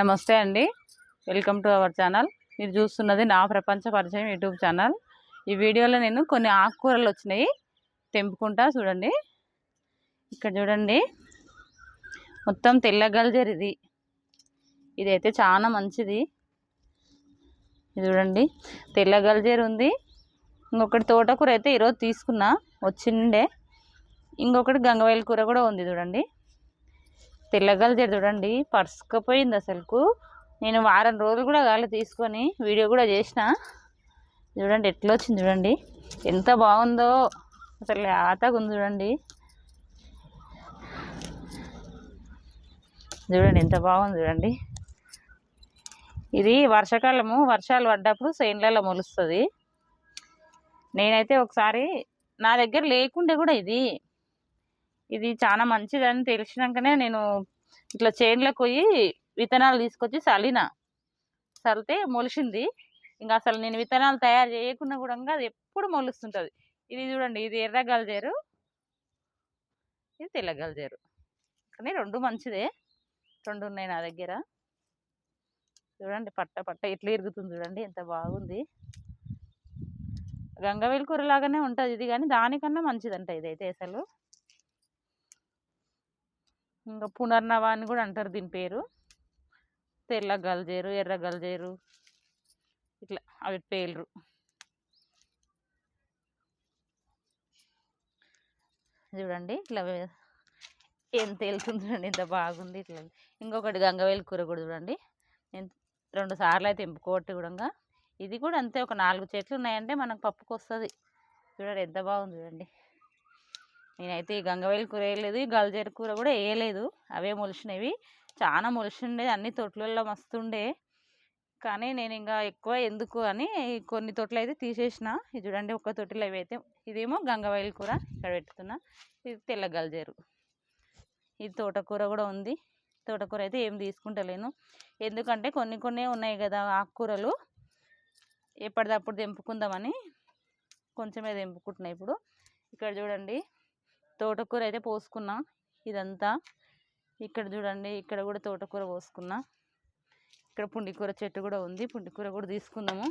నమస్తే అండి. Welcome to our channel. మీరు చూస్తున్నది నా ప్రపంచ పరిచయం యూట్యూబ్ ఛానల్. ఈ వీడియోలో నేను కొన్ని ఆకుకూరలు వచ్చినాయి. తెంపుకుంటా చూడండి. ఇక్కడ చూడండి. మొత్తం తెల్ల గల్జర్ ఇది ఇదైతే చాలా మంచిది. ఇది చూడండి. తెల్ల గల్జర్ ఉంది. ఇంకొకటి తోటకూర అయితే ఈరోజు తీసుకున్నా. వచ్చిండే. ఇంకొకటి గంగవాయిల కూర కూడా ఉంది చూడండి. తెల్లగలిజర్ చూడండి పరుసుకపోయింది అసలుకు. నేను వారం రోజులు కూడా గాలి తీసుకొని వీడియో కూడా చేసిన. చూడండి ఎట్లా వచ్చింది చూడండి. ఎంత బాగుందో. అసలు లేతగా ఉంది చూడండి. చూడండి ఎంత బాగుంది చూడండి. ఇది వర్షాకాలము వర్షాలు పడ్డప్పుడు చేన్లలో మొలుస్తుంది. నేనైతే ఒకసారి నా దగ్గర లేకుండే కూడా ఇది. ఇది చాలా మంచిదని తెలిసినాకనే నేను ఇట్లా చేన్లకు పోయి విత్తనాలు తీసుకొచ్చి చలిన చల్లితే మొలిచింది ఇంకా అసలు నేను విత్తనాలు తయారు చేయకుండా కూడా అది ఎప్పుడు మొలుస్తుంటుంది. ఇది చూడండి ఇది ఎర్ర గల్జేరు ఇది తెల్ల గల్జేరు. కానీ రెండు మంచిదే. రెండు ఉన్నాయి నా దగ్గర. చూడండి పట్ట పట్ట ఇట్లా ఇరుగుతుంది చూడండి ఎంత బాగుంది. గంగవేలు కూర లాగానే ఉంటుంది ఇది కానీ దానికన్నా మంచిదంట ఇదైతే అసలు. ఇంకా పునర్నవ అని కూడా అంటారు దీని పేరు. తెల్ల గల్జేరు ఎర్ర గల్జేరు ఇట్లా అవి పేలరు చూడండి ఇట్లా ఎంత ఏం తేలుతుంది చూడండి ఎంత బాగుంది ఇట్లా. ఇంకొకటి గంగవేలు కూర కూడా చూడండి. నేను రెండు సార్లు అయితే ఎంపుకోవట్టి కూడా ఇది కూడా అంతే ఒక నాలుగు చెట్లు ఉన్నాయంటే మనకు పప్పుకు వస్తుంది చూడండి ఎంత బాగుంది చూడండి. నేనైతే ఈ గంగవేలు కూర వేయలేదు ఈ గల్జేరు కూర కూడా వేయలేదు. అవే మొలిచినవి చాలా మొలిచిండే అన్ని తొట్లలో మస్తుండే. కానీ నేను ఇంకా ఎక్కువ ఎందుకు అని కొన్ని తొట్లు అయితే తీసేసిన. ఇది చూడండి ఒక్క తొట్టిలో ఇవి అయితే. ఇదేమో గంగవాయిల కూర ఇక్కడ పెట్టుతున్నా. ఇది తెల్ల గల్జేరు. ఇది తోటకూర కూడా ఉంది. తోటకూర అయితే ఏం తీసుకుంటలేను. ఎందుకంటే కొన్ని కొన్ని ఉన్నాయి కదా ఆకుకూరలు. ఎప్పటిదప్పుడు తెంపుకుందామని కొంచెమే తెంపుకుంటున్నాయి ఇప్పుడు. ఇక్కడ చూడండి తోటకూర అయితే పోసుకున్నా ఇదంతా. ఇక్కడ చూడండి ఇక్కడ కూడా తోటకూర పోసుకున్నా. ఇక్కడ పుండికూర చెట్టు కూడా ఉంది పుండికూర కూడా తీసుకుందాము.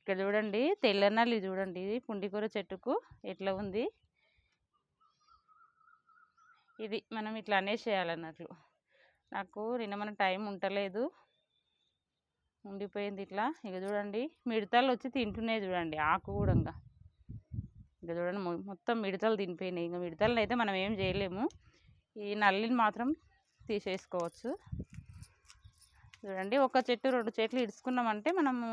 ఇక్కడ చూడండి తెల్లనల్లి చూడండి ఇది పుండికూర చెట్టుకు ఎట్లా ఉంది. ఇది మనం ఇట్లా అనేసేయాలన్నట్లు నాకు నిన్న మన టైం ఉండలేదు ఉండిపోయింది ఇట్లా. ఇక చూడండి మిడతలు వచ్చి తింటున్నాయి చూడండి ఆకు కూడా ఇంకా చూడండి మొత్తం మిడతలు తినిపోయినాయి ఇంకా మిడతలను అయితే మనం ఏం చేయలేము. ఈ నల్లిని మాత్రం తీసేసుకోవచ్చు. చూడండి ఒక చెట్టు రెండు చెట్లు ఇడుచుకున్నామంటే మనము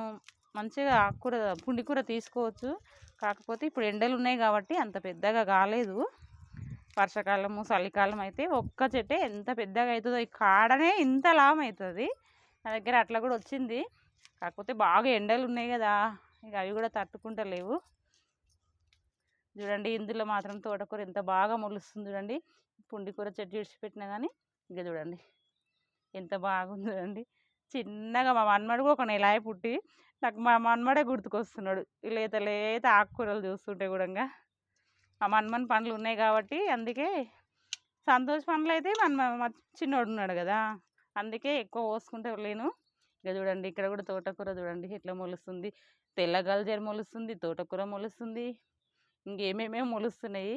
మంచిగా ఆకుకూర పుండికూర తీసుకోవచ్చు. కాకపోతే ఇప్పుడు ఎండలు ఉన్నాయి కాబట్టి అంత పెద్దగా కాలేదు. వర్షాకాలము చలికాలం అయితే ఒక్క చెట్టే ఎంత పెద్దగా అవుతుందో ఈ కాడనే ఇంత లాభం అవుతుంది. నా దగ్గర అట్లా కూడా వచ్చింది. కాకపోతే బాగా ఎండలు ఉన్నాయి కదా ఇక అవి కూడా తట్టుకుంటలేవు. చూడండి ఇందులో మాత్రం తోటకూర ఎంత బాగా మొలుస్తుంది చూడండి. పుండికూర చెట్టు విడిచిపెట్టినా కానీ ఇక చూడండి ఎంత బాగుంది చూడండి. చిన్నగా మా మన్మడుగు కూడా ఒక నెల పుట్టి నాకు మా మన్మడే గుర్తుకొస్తున్నాడు. లేత లేత ఆకుకూరలు చూస్తుంటే కూడా మా మన్మన్ పండ్లు ఉన్నాయి కాబట్టి అందుకే సంతోష్ పనులు అయితే మన మా చిన్నోడు ఉన్నాడు కదా. అందుకే ఎక్కువ పోసుకుంటే లేను. ఇక చూడండి ఇక్కడ కూడా తోటకూర చూడండి ఎట్లా మొలుస్తుంది. తెల్ల గల్జర్ మొలుస్తుంది తోటకూర మొలుస్తుంది. ఇంకేమేమేమి మొలుస్తున్నాయి?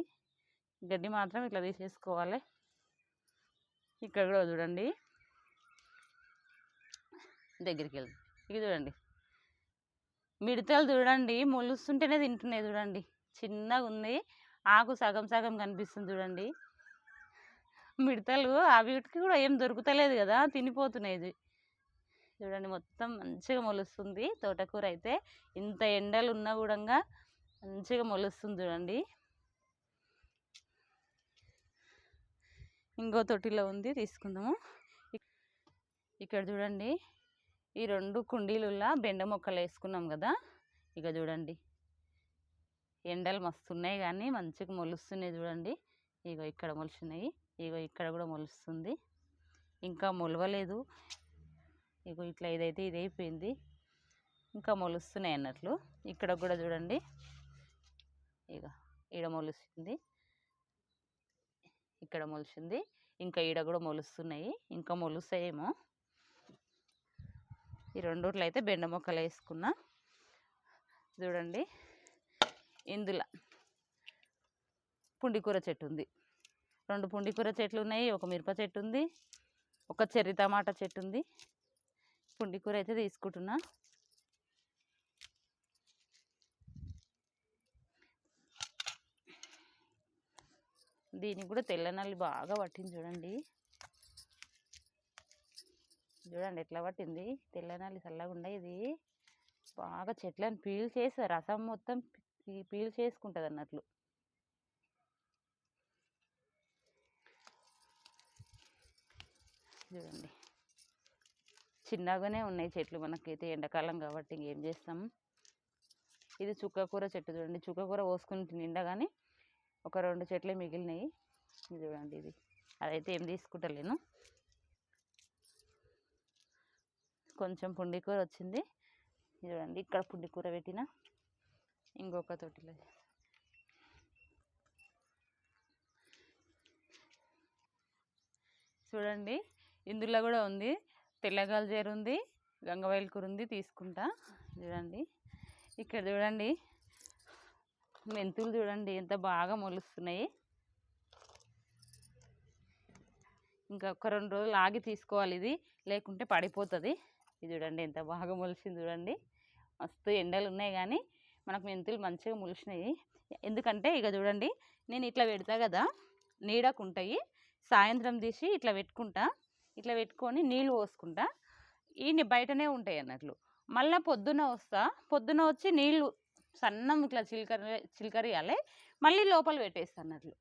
గడ్డి మాత్రం ఇట్లా తీసేసుకోవాలి. ఇక్కడ కూడా చూడండి. దగ్గరికి వెళ్ళి ఇది చూడండి. మిడతలు చూడండి మొలుస్తుంటేనే తింటున్నాయి చూడండి. చిన్నగా ఉంది. ఆకు సగం సగం కనిపిస్తుంది చూడండి. మిడతలు అవిటికి కూడా ఏం దొరుకుతలేదు కదా తినిపోతున్నాయి ఇది చూడండి మొత్తం మంచిగా మొలుస్తుంది తోటకూర అయితే. ఇంత ఎండలు ఉన్నా కూడా మంచిగా మొలుస్తుంది చూడండి. ఇంకో తొట్టిలో ఉంది తీసుకుందాము. ఇక్కడ చూడండి ఈ రెండు కుండీలులా బెండ మొక్కలు వేసుకున్నాం కదా. ఇక చూడండి ఎండలు మస్తున్నాయి కానీ మంచిగా మొలుస్తున్నాయి చూడండి. ఇగో ఇక్కడ మొలుస్తున్నాయి ఇగో ఇక్కడ కూడా మొలుస్తుంది. ఇంకా మొలవలేదు. ఇగో ఇట్లా ఇదైతే ఇది అయిపోయింది ఇంకా మొలుస్తున్నాయి అన్నట్లు. ఇక్కడ కూడా చూడండి ఇక ఈడ మొలుస్తుంది. ఇక్కడ మొలిచింది ఇంకా ఈడ కూడా మొలుస్తున్నాయి. ఇంకా మొలుస్తాయేమో. ఈ రెండుట్లో అయితే బెండ మొక్కలు వేసుకున్నా. చూడండి. ఇందులో పుండికూర చెట్టు ఉంది. రెండు పుండికూర చెట్లు ఉన్నాయి. ఒక మిరప చెట్టు ఉంది. ఒక చెర్రి టమాటా చెట్టు ఉంది. పుండికూర అయితే తీసుకుంటున్నా. దీనికి కూడా తెల్ల నల్లి బాగా పట్టింది చూడండి. చూడండి ఎట్లా పట్టింది? తెల్ల నల్లి చల్లగా ఉండే ఇది. బాగా చెట్లను పీల్ చేసి రసం మొత్తం పీల్ చేసుకుంటుంది అన్నట్లు. చూడండి. చిన్నగానే ఉన్నాయి చెట్లు మనకైతే ఎండాకాలం కాబట్టి ఇంకేం చేస్తాం? ఇది చుక్కకూర చెట్టు చూడండి. చుక్కకూర పోసుకుని నిండా కానీ ఒక రెండు చెట్లే మిగిలినాయి. చూడండి ఇది. అదైతే ఏం తీసుకుంటలేను. కొంచెం పుండికూర వచ్చింది. చూడండి ఇక్కడ పుండికూర పెట్టిన. ఇంకొక తొట్టిలో. చూడండి ఇందులో కూడా ఉంది. తెల్లగల్జేరు ఉంది గంగవైల్ కూర ఉంది తీసుకుంటా. చూడండి ఇక్కడ చూడండి. మెంతులు చూడండి ఎంత బాగా మొలుస్తున్నాయి. ఇంకా ఒక రెండు రోజులు ఆగి తీసుకోవాలి ఇది లేకుంటే పడిపోతుంది. ఇది చూడండి ఎంత బాగా మొలిసింది చూడండి. మస్తు ఎండలు ఉన్నాయి కానీ మనకు మెంతులు మంచిగా మొలిచినాయి ఎందుకంటే ఇక చూడండి నేను ఇట్లా పెడతా కదా నీడకు ఉంటాయి. సాయంత్రం తీసి ఇట్లా పెట్టుకుంటా. ఇట్లా పెట్టుకొని నీళ్ళు పోసుకుంటా. ఈ బయటనే ఉంటాయి అన్నట్లు. మళ్ళీ పొద్దున వస్తా పొద్దున వచ్చి నీళ్ళు సన్నం ఇట్లా చిలకరి చిలకరియాలి. మళ్ళీ లోపల పెట్టేస్తా అన్నట్లు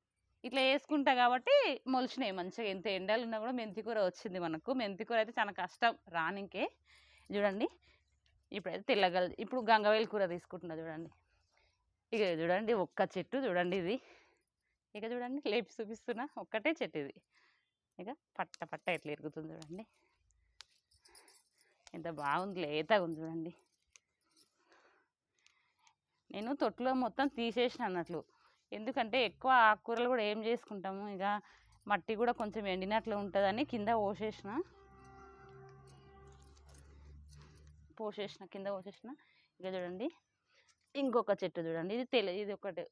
ఇట్లా వేసుకుంటా కాబట్టి మొలిచినాయి మంచిగా. ఎంత ఎండలు ఉన్నా కూడా మెంతికూర వచ్చింది మనకు. మెంతికూర అయితే చాలా కష్టం రానికే. చూడండి. ఇప్పుడైతే తెల్లగల ఇప్పుడు గంగవేలు కూర తీసుకుంటున్నా చూడండి. ఇక చూడండి ఒక్క చెట్టు చూడండి ఇది. ఇక చూడండి లేపి చూపిస్తున్నా. ఒక్కటే చెట్టు ఇది. ఇక పట్ట పట్ట ఎట్లా ఎరుగుతుంది చూడండి. ఎంత బాగుంది లేతగా ఉంది చూడండి. నేను తొట్టులో మొత్తం తీసేసిన అన్నట్లు. ఎందుకంటే ఎక్కువ ఆకుకూరలు కూడా ఏం చేసుకుంటాము? ఇక మట్టి కూడా కొంచెం ఎండినట్లు ఉంటుందని కింద పోసేసిన. పోసేసిన కింద పోసేసిన. ఇక చూడండి ఇంకొక చెట్టు చూడండి. ఇది తెలి ఇది ఒకటి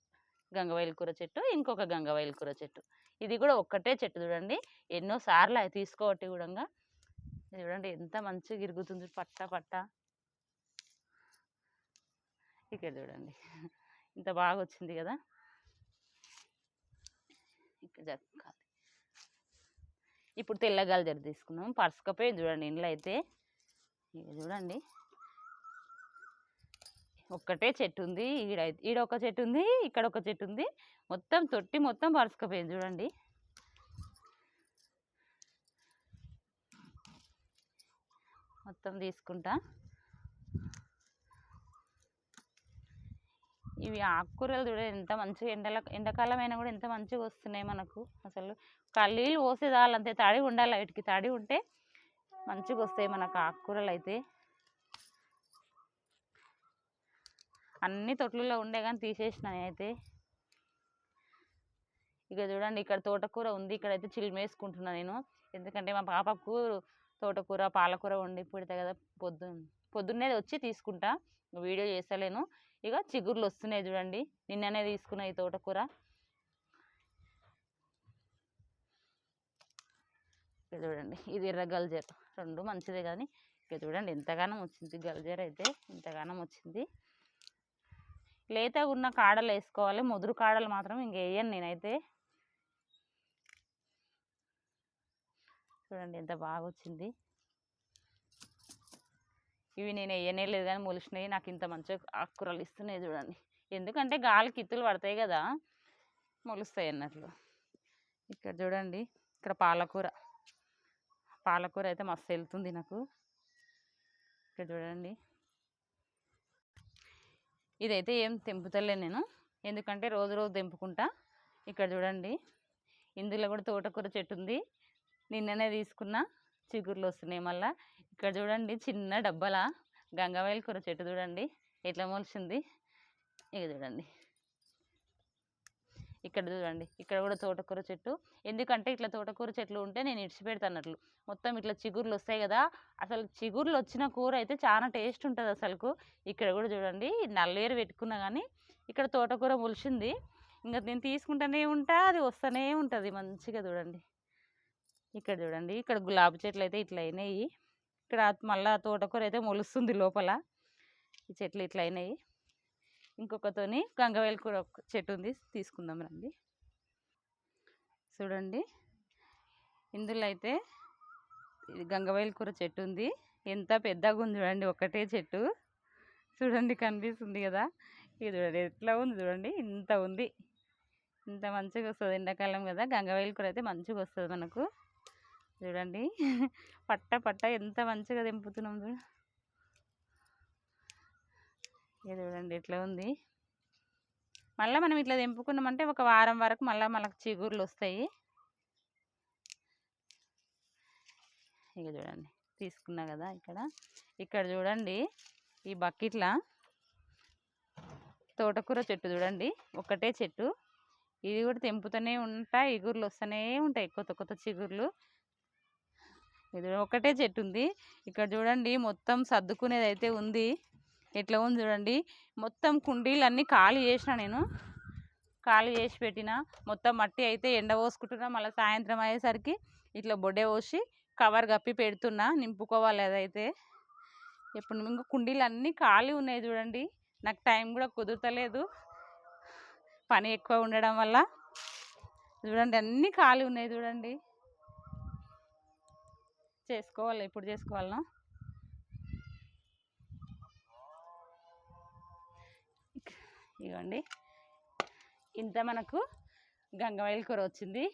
గంగవైల కూర చెట్టు ఇంకొక గంగవైల కూర చెట్టు. ఇది కూడా ఒక్కటే చెట్టు చూడండి. ఎన్నోసార్లు అవి తీసుకోవట్టి కూడా. చూడండి ఎంత మంచిగా ఇరుగుతుంది పట్ట పట్ట. ఇక్కడ చూడండి. ఇంత బాగా వచ్చింది కదా! ఇక్కడ జరగాలి ఇప్పుడు తెల్లగాలి జరి తీసుకున్నాం పరుసుకపోయి చూడండి ఇంట్లో అయితే ఇక చూడండి. ఒక్కటే చెట్టు ఉంది ఈడ ఈడ ఒక చెట్టు ఉంది ఇక్కడ ఒక చెట్టు ఉంది మొత్తం తొట్టి మొత్తం పరుసుకపోయింది చూడండి. మొత్తం తీసుకుంటా. ఇవి ఆకుకూరలు చూడ ఎంత మంచిగా ఎండల ఎండాకాలం అయినా కూడా ఎంత మంచిగా వస్తున్నాయి మనకు. అసలు కళ్ళీలు పోసేదాళ్ళు అంతే తడి ఉండాలి వీటికి. తడి ఉంటే మంచిగా వస్తాయి మనకు ఆకుకూరలు అయితే. అన్ని తొట్లలో ఉండే కానీ తీసేసిన అయితే ఇక చూడండి ఇక్కడ తోటకూర ఉంది. ఇక్కడైతే చిల్మేసుకుంటున్నా నేను. ఎందుకంటే మా పాపకు తోటకూర పాలకూర వండి పెడతా కదా పొద్దు పొద్దున్నే వచ్చి తీసుకుంటా. వీడియో చేసలేను ఇక చిగుర్లు వస్తున్నాయి చూడండి. నిన్ననే తీసుకున్న ఈ తోటకూర. ఇక చూడండి ఇది ఎర్ర గల్జర్. రెండు మంచిదే కానీ ఇక చూడండి ఎంతగానం వచ్చింది గల్జర్ అయితే ఇంతగానం వచ్చింది. లేతగా ఉన్న కాడలు వేసుకోవాలి. ముదురు కాడలు మాత్రం ఇంక వేయను నేనైతే. చూడండి ఎంత బాగా వచ్చింది. ఇవి నేను వేయనే కానీ మొలిచినాయి నాకు ఇంత మంచిగా ఆకుకూరలు ఇస్తున్నాయి చూడండి. ఎందుకంటే గాలి కిత్తులు పడతాయి కదా మొలుస్తాయి అన్నట్లు. ఇక్కడ చూడండి ఇక్కడ పాలకూర. పాలకూర అయితే మస్తు వెళ్తుంది నాకు. ఇక్కడ చూడండి. ఇదైతే ఏం తెంపుతలే నేను. ఎందుకంటే రోజు రోజు తెంపుకుంటా. ఇక్కడ చూడండి ఇందులో కూడా తోటకూర చెట్టు ఉంది. నిన్ననే తీసుకున్న. చిగుర్లు వస్తున్నాయి మళ్ళా. ఇక్కడ చూడండి చిన్న డబ్బాల గంగవాయల కూర చెట్టు చూడండి. ఎట్లా మొలిచింది? ఇక చూడండి. ఇక్కడ చూడండి. ఇక్కడ కూడా తోటకూర చెట్టు. ఎందుకంటే ఇట్లా తోటకూర చెట్లు ఉంటే నేను ఇడిచిపెడతానట్లు మొత్తం ఇట్లా చిగుర్లు వస్తాయి కదా. అసలు చిగుర్లు వచ్చిన కూర అయితే చాలా టేస్ట్ ఉంటుంది అసలుకు. ఇక్కడ కూడా చూడండి నల్లేరు పెట్టుకున్నా కానీ ఇక్కడ తోటకూర మొలిచింది. ఇంకా నేను తీసుకుంటూనే ఉంటా అది వస్తూనే ఉంటుంది మంచిగా చూడండి. ఇక్కడ చూడండి. ఇక్కడ గులాబీ చెట్లు అయితే ఇట్లా అయినాయి. ఇక్కడ మళ్ళీ తోటకూర అయితే మొలుస్తుంది లోపల. ఈ చెట్లు ఇట్లా అయినాయి. ఇంకొకతోని గంగవేల కూర ఒక చెట్టు ఉంది. తీసుకుందాం రండి. చూడండి. ఇందులో అయితే ఇది గంగవేల కూర చెట్టు ఉంది. ఎంత పెద్దగా ఉంది చూడండి. ఒకటే చెట్టు. చూడండి కనిపిస్తుంది కదా. ఇది చూడండి. ఎట్లా ఉంది చూడండి. ఇంత ఉంది. ఇంత మంచిగా వస్తుంది. ఎండాకాలం కదా. గంగవేల కూర అయితే మంచిగా వస్తుంది మనకు. చూడండి. పట్ట పట్ట ఎంత మంచిగా తెంపుతున్నాం చూడు. ఇది చూడండి ఇట్లా ఉంది. మళ్ళీ మనం ఇట్లా తెంపుకున్నామంటే ఒక వారం వరకు మళ్ళీ మనకు చిగుర్లు వస్తాయి. ఇక చూడండి తీసుకున్నా కదా ఇక్కడ. ఇక్కడ చూడండి ఈ బకెట్ల తోటకూర చెట్టు చూడండి. ఒకటే చెట్టు. ఇది కూడా తెంపుతూనే ఉంటాయి ఇగుర్లు వస్తూనే ఉంటాయి. కొత్త కొత్త చిగుర్లు. ఇది ఒకటే చెట్టు ఉంది ఇక్కడ చూడండి మొత్తం సర్దుకునేది అయితే ఉంది. ఎట్లా ఉంది చూడండి. మొత్తం కుండీలన్నీ ఖాళీ చేసిన నేను. ఖాళీ చేసి పెట్టిన. మొత్తం మట్టి అయితే ఎండ పోసుకుంటున్నా. మళ్ళీ సాయంత్రం అయ్యేసరికి ఇట్లా బొడ్డే పోసి కవర్ కప్పి పెడుతున్నా. నింపుకోవాలి అదైతే. ఇప్పుడు ఇంకా కుండీలు అన్నీ ఖాళీ ఉన్నాయి చూడండి. నాకు టైం కూడా కుదురతలేదు. పని ఎక్కువ ఉండడం వల్ల. చూడండి అన్నీ ఖాళీ ఉన్నాయి చూడండి. చేసుకోవాలి ఇప్పుడు చేసుకోవాలనా ఇవ్వండి ఇంత మనకు గంగవాయిల కూర వచ్చింది.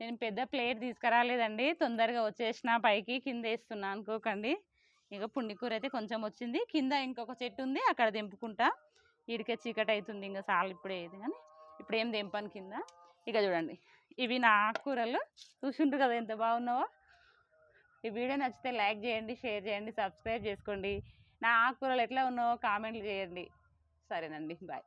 నేను పెద్ద ప్లేట్ తీసుకురాలేదండి. తొందరగా వచ్చేసిన పైకి కింద వేస్తున్నా అనుకోకండి. ఇక పుండి కూర అయితే కొంచెం వచ్చింది. కింద ఇంకొక చెట్టు ఉంది అక్కడ దింపుకుంటా. ఇడికే చీకటి అవుతుంది ఇంకా చాలు ఇప్పుడే ఏది కానీ. ఇప్పుడు ఏం తెంపాను కింద. ఇక చూడండి. ఇవి నా ఆకుకూరలు చూసింటారు కదా ఎంత బాగున్నావో. ఈ వీడియో నచ్చితే లైక్ చేయండి షేర్ చేయండి సబ్స్క్రైబ్ చేసుకోండి. నా ఆకుకూరలు ఎట్లా ఉన్నావో కామెంట్లు చేయండి. సరేనండి బాయ్.